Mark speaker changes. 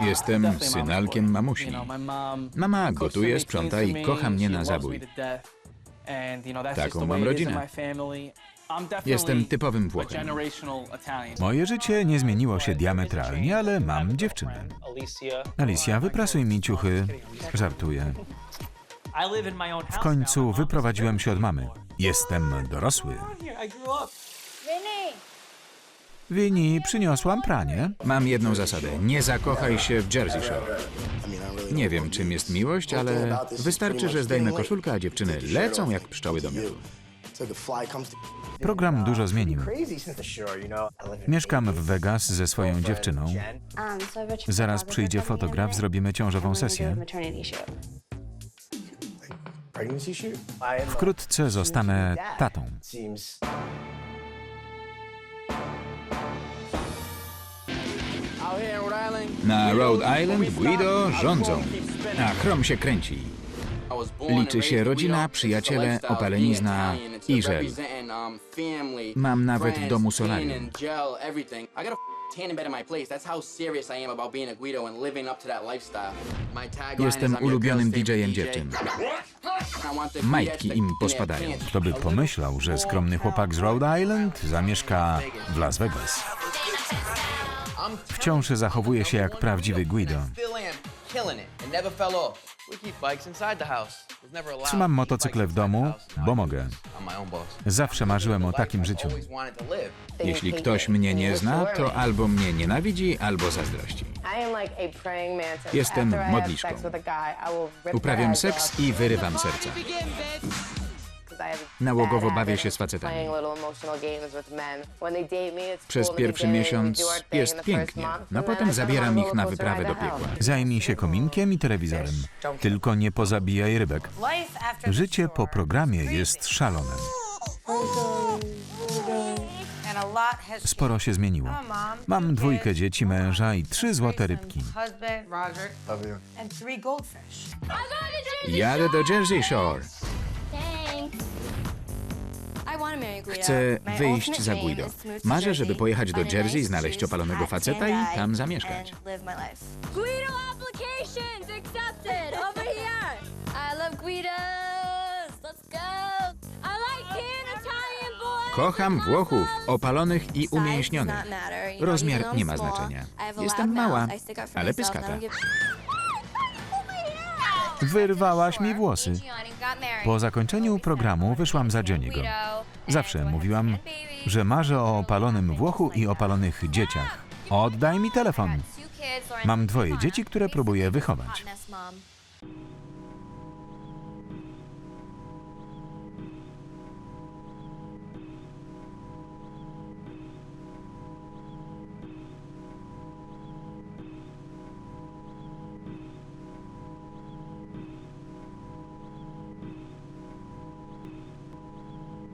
Speaker 1: Jestem synalkiem mamusi. Mama gotuje, sprząta i kocha mnie na zabój. Taką mam rodzinę. Jestem typowym Włochem.
Speaker 2: Moje życie nie zmieniło się diametralnie, ale mam dziewczynę. Alicia, wyprasuj mi ciuchy. Żartuję. W końcu wyprowadziłem się od mamy. Jestem dorosły. Wini, przyniosłam pranie.
Speaker 1: Mam jedną zasadę. Nie zakochaj się w Jersey Shore. Nie wiem, czym jest miłość, ale wystarczy, że zdejmę koszulkę, a dziewczyny lecą jak pszczoły do miodu.
Speaker 2: Program dużo zmienił. Mieszkam w Vegas ze swoją dziewczyną. Zaraz przyjdzie fotograf, zrobimy ciążową sesję. Wkrótce zostanę tatą.
Speaker 1: Na Rhode Island Guido rządzą, a chrom się kręci.
Speaker 3: Liczy się rodzina, przyjaciele, opalenizna i żel.
Speaker 1: Mam nawet w domu solarium. Jestem ulubionym DJ-em dziewczyn. Majtki im pospadają.
Speaker 2: Kto by pomyślał, że skromny chłopak z Rhode Island zamieszka w Las Vegas. Wciąż zachowuje się jak prawdziwy Guido. Trzymam motocykle w domu, bo mogę. Zawsze marzyłem o takim życiu.
Speaker 1: Jeśli ktoś mnie nie zna, to albo mnie nienawidzi, albo zazdrości.
Speaker 4: Jestem modliszką.
Speaker 1: Uprawiam seks i wyrywam serca. Nałogowo bawię się z facetami. Przez pierwszy miesiąc jest pięknie, no potem zabieram ich na wyprawę do piekła.
Speaker 2: Zajmij się kominkiem i telewizorem. Tylko nie pozabijaj rybek. Życie po programie jest szalonym. Sporo się zmieniło. Mam dwójkę dzieci, męża i trzy złote rybki.
Speaker 1: Jadę do Jersey Shore. Chcę wyjść za Guido. Marzę, żeby pojechać do Jersey, znaleźć opalonego faceta i tam zamieszkać.
Speaker 5: Guido applications accepted over here. I love Guidos. Let's go. I like Italian boys.
Speaker 1: Kocham Włochów, opalonych i umięśnionych. Rozmiar nie ma znaczenia. Jestem mała, ale pyskata.
Speaker 2: Wyrwałaś mi włosy. Po zakończeniu programu wyszłam za Jenniego. Zawsze mówiłam, że marzę o opalonym Włochu i opalonych dzieciach. Oddaj mi telefon. Mam dwoje dzieci, które próbuję wychować.